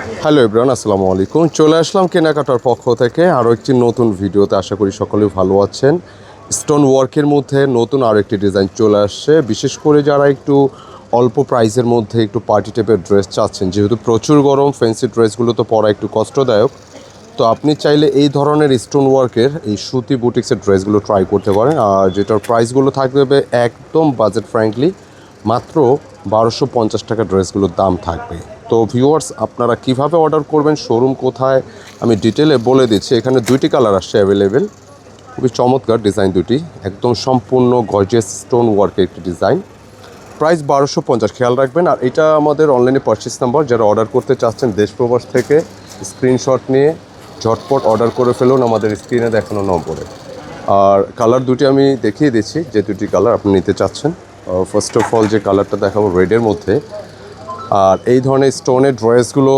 Hello Ibran আসসালামু আলাইকুম। চলে আসলাম কেনাকাটার পক্ষ থেকে আরও একটি নতুন ভিডিওতে। আশা করি সকলেই ভালো আছেন। স্টোন ওয়ার্কের মধ্যে নতুন আরও একটি ডিজাইন চলে আসছে। বিশেষ করে যারা একটু অল্প প্রাইসের মধ্যে একটু পার্টি টাইপের ড্রেস চাচ্ছেন, যেহেতু প্রচুর গরম, ফ্যান্সি ড্রেসগুলো তো পরা একটু কষ্টদায়ক, তো আপনি চাইলে এই ধরনের স্টোন ওয়ার্কের এই সুতি বুটিক্সের ড্রেসগুলো ট্রাই করতে পারেন। আর যেটার প্রাইসগুলো থাকবে একদম বাজেট ফ্র্যাঙ্কলি মাত্র বারোশো পঞ্চাশ টাকা ড্রেসগুলোর দাম থাকবে। তো ভিউয়ার্স আপনারা কীভাবে অর্ডার করবেন শোরুম কোথায়, আমি ডিটেলে বলে দিচ্ছি। এখানে দুইটি কালার আসছে অ্যাভেলেবেল খুবই চমৎকার ডিজাইন দুটি। একদম সম্পূর্ণ গর্জিয়াস স্টোন ওয়ার্কের একটি ডিজাইন প্রাইস বারোশো পঞ্চাশ, খেয়াল রাখবেন। আর এটা আমাদের অনলাইনে পারচেস নাম্বার যারা অর্ডার করতে চাচ্ছেন দেশ প্রবাস থেকে স্ক্রিনশট নিয়ে ঝটপট অর্ডার করে ফেলুন আমাদের স্ক্রিনে দেখানো নম্বরে। আর কালার দুটি আমি দেখিয়ে দিচ্ছি, যে দুটি কালার আপনি নিতে চাচ্ছেন। ফার্স্ট অফ অল যে কালারটা দেখাবো রেডের মধ্যে আর এই ধরনের স্টোনের ড্রেসগুলো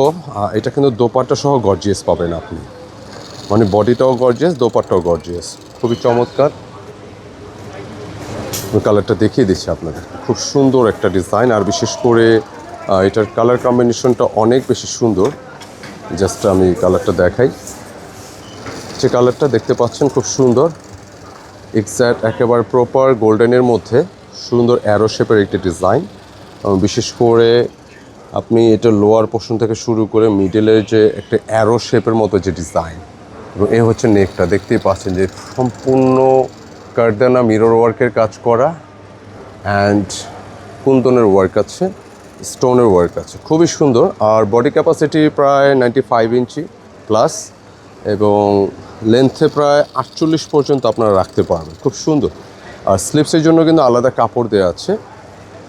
এটা কিন্তু দোপাট্টা সহ গর্জিয়াস পাবেন আপনি। মানে বডিটাও গর্জিয়াস দোপাট্টাও গর্জিয়াস খুবই চমৎকার। কালারটা দেখিয়ে দিচ্ছি আপনাদের। খুব সুন্দর একটা ডিজাইন আর বিশেষ করে এটার কালার কম্বিনেশনটা অনেক বেশি সুন্দর। জাস্ট আমি কালারটা দেখাই। যে কালারটা দেখতে পাচ্ছেন, খুব সুন্দর। এক্স্যাক্ট একেবারে প্রপার গোল্ডেনের মধ্যে। সুন্দর অ্যারো শেপের একটি ডিজাইন বিশেষ করে আপনি এটা লোয়ার পোর্শন থেকে শুরু করে মিডলের যে একটা অ্যারো শেপের মতো যে ডিজাইন এবং এ হচ্ছে নেকটা দেখতেই পাচ্ছেন যে সম্পূর্ণ কারদানা মিরর ওয়ার্কের কাজ করা অ্যান্ড কুন্দনের ওয়ার্ক আছে স্টোনের ওয়ার্ক আছে, খুবই সুন্দর। আর বডি ক্যাপাসিটি প্রায় নাইনটি ফাইভ ইঞ্চি প্লাস এবং লেন্থে প্রায় আটচল্লিশ পর্যন্ত আপনারা রাখতে পারবেন, খুব সুন্দর। আর স্লিপসের জন্য কিন্তু আলাদা কাপড় দেওয়া আছে।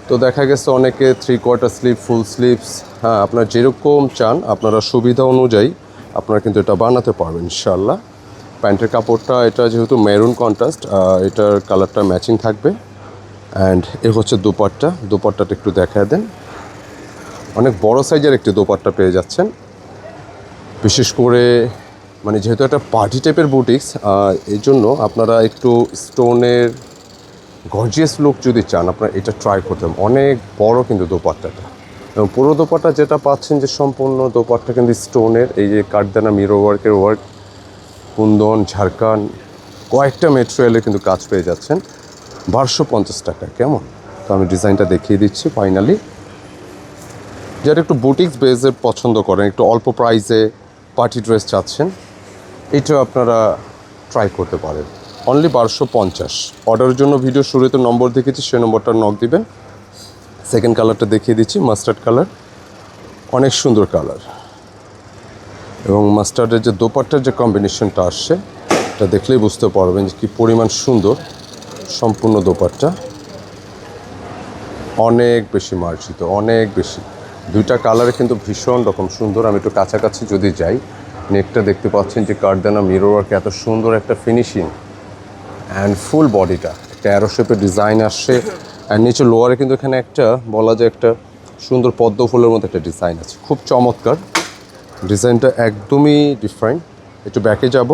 তো দেখা গেছে অনেকে three quarter sleeve full sleeves হ্যাঁ আপনার যেরকম চান, আপনারা সুবিধা অনুযায়ী আপনারা কিন্তু এটা বানাতে পারবেন ইনশাল্লাহ প্যান্টের কাপড়টা, এটা যেহেতু মেরুন কন্ট্রাস্ট এটার কালারটা ম্যাচিং থাকবে। অ্যান্ড এ হচ্ছে দুপাট্টা, দুপাট্টাটা একটু দেখায় দেন। অনেক বড় সাইজের একটি দোপাট্টা পেয়ে যাচ্ছেন। বিশেষ করে মানে যেহেতু একটা পার্টি টাইপের বুটিক্স এই জন্য আপনারা একটু স্টোনের গর্জিয়াস লুক যদি চান, আপনারা এটা ট্রাই করতে। অনেক বড় কিন্তু দোপাট্টাটা। এবং পুরো দোপাট্টা যেটা পাচ্ছেন যে সম্পূর্ণ দোপাট্টা কিন্তু স্টোনের, এই যে কাঠদানা মিরো ওয়ার্কের ওয়ার্ক কুন্দন, ঝাড়খান, কয়েকটা মেটেরিয়ালে কিন্তু কাজ পেয়ে যাচ্ছেন। বারোশো পঞ্চাশ টাকা, কেমন? তো আমি ডিজাইনটা দেখিয়ে দিচ্ছি ফাইনালি যারা একটু বুটিক্স বেজে পছন্দ করেন, একটু অল্প প্রাইসে পার্টি ড্রেস চাচ্ছেন এইটাও আপনারা ট্রাই করতে পারেন। অনলি বারোশো পঞ্চাশ। অর্ডারের জন্য ভিডিও শুরুতে নম্বর দেখেছি সেই নম্বরটা নক দিবেন। সেকেন্ড কালারটা দেখিয়ে দিচ্ছি মাস্টার্ড কালার অনেক সুন্দর কালার এবং মাস্টার্ডের যে দোপাট্টার যে কম্বিনেশনটা আসছে, এটা দেখলেই বুঝতে পারবেন যে কী পরিমাণ সুন্দর সম্পূর্ণ দোপাট্টা। অনেক বেশি মার্জিত, অনেক বেশি। দুইটা কালারে কিন্তু ভীষণ রকম সুন্দর। আমি একটু কাছাকাছি যদি যাই নেকটা দেখতে পাচ্ছেন যে মিরর ওয়ার্ক এত সুন্দর একটা ফিনিশিং অ্যান্ড ফুল বডিটা একটা অ্যারো শেপের ডিজাইন আসছে। অ্যান্ড নিচে লোয়ারে কিন্তু এখানে একটা, বলা যায় একটা সুন্দর পদ্ম ফুলের মতো একটা ডিজাইন আছে। খুব চমৎকার। ডিজাইনটা একদমই ডিফারেন্ট একটু ব্যাকে যাব।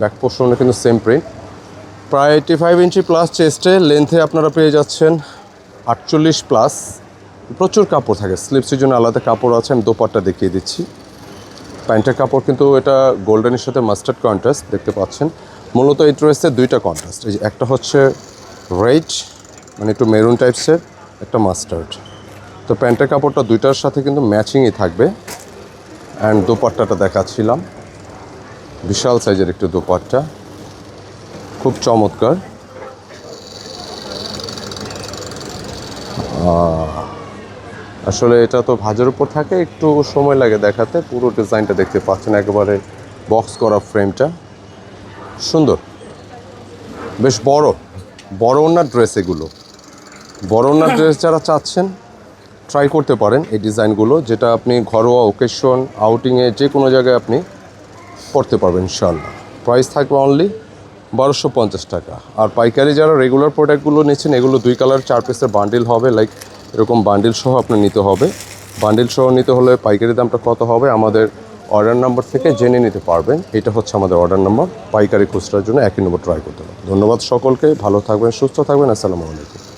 ব্যাক পোর্শনে কিন্তু সেম প্রিন্ট প্রায় এইটি ফাইভ ইঞ্চি প্লাস চেস্টে লেন্থে আপনারা পেয়ে যাচ্ছেন আটচল্লিশ প্লাস প্রচুর কাপড় থাকে। স্লিপসের জন্য আলাদা কাপড় আছে। আমি দোপাট্টা দেখিয়ে দিচ্ছি। প্যান্টের কাপড় কিন্তু এটা গোল্ডেনের সাথে মাস্টার্ড কন্ট্রাস্ট দেখতে পাচ্ছেন। মূলত এই ড্রেসের দুইটা কন্ট্রাস্ট এই যে একটা হচ্ছে রেড মানে একটু মেরুন টাইপসের একটা মাস্টার্ড তো প্যান্টের কাপড়টা দুইটার সাথে কিন্তু ম্যাচিংই থাকবে। অ্যান্ড দোপাট্টাটা দেখাচ্ছিলাম। বিশাল সাইজের একটু দোপাট্টা। খুব চমৎকার। আসলে এটা তো ভাজের উপর থাকে, একটু সময় লাগে দেখাতে। পুরো ডিজাইনটা দেখতে পাচ্ছেন, একেবারে বক্স করা ফ্রেমটা সুন্দর। বেশ বড়। বড় ওনার ড্রেস এগুলো। বড় ওনার ড্রেস যারা চাচ্ছেন ট্রাই করতে পারেন এই ডিজাইনগুলো যেটা আপনি ঘরোয়া ওকেশন আউটিংয়ে যে কোনো জায়গায় আপনি পড়তে পারবেন ইনশাল্লাহ প্রাইস থাকবে অনলি বারোশো পঞ্চাশ টাকা। আর পাইকারি যারা রেগুলার প্রোডাক্টগুলো নিচ্ছেন এগুলো দুই কালার চার পিসের বান্ডিল হবে লাইক এরকম বান্ডিল সহ আপনার নিতে হবে। বান্ডিল সহ নিতে হলে পাইকারি দামটা কত হবে? আমাদের অর্ডার নাম্বার থেকে জেনে নিতে পারবেন। এটা হচ্ছে আমাদের অর্ডার নাম্বার পাইকারি খুচরার জন্য একই নম্বর ট্রাই করতে হবে। ধন্যবাদ সকলকে। ভালো থাকবেন, সুস্থ থাকবেন। আসসালামু আলাইকুম।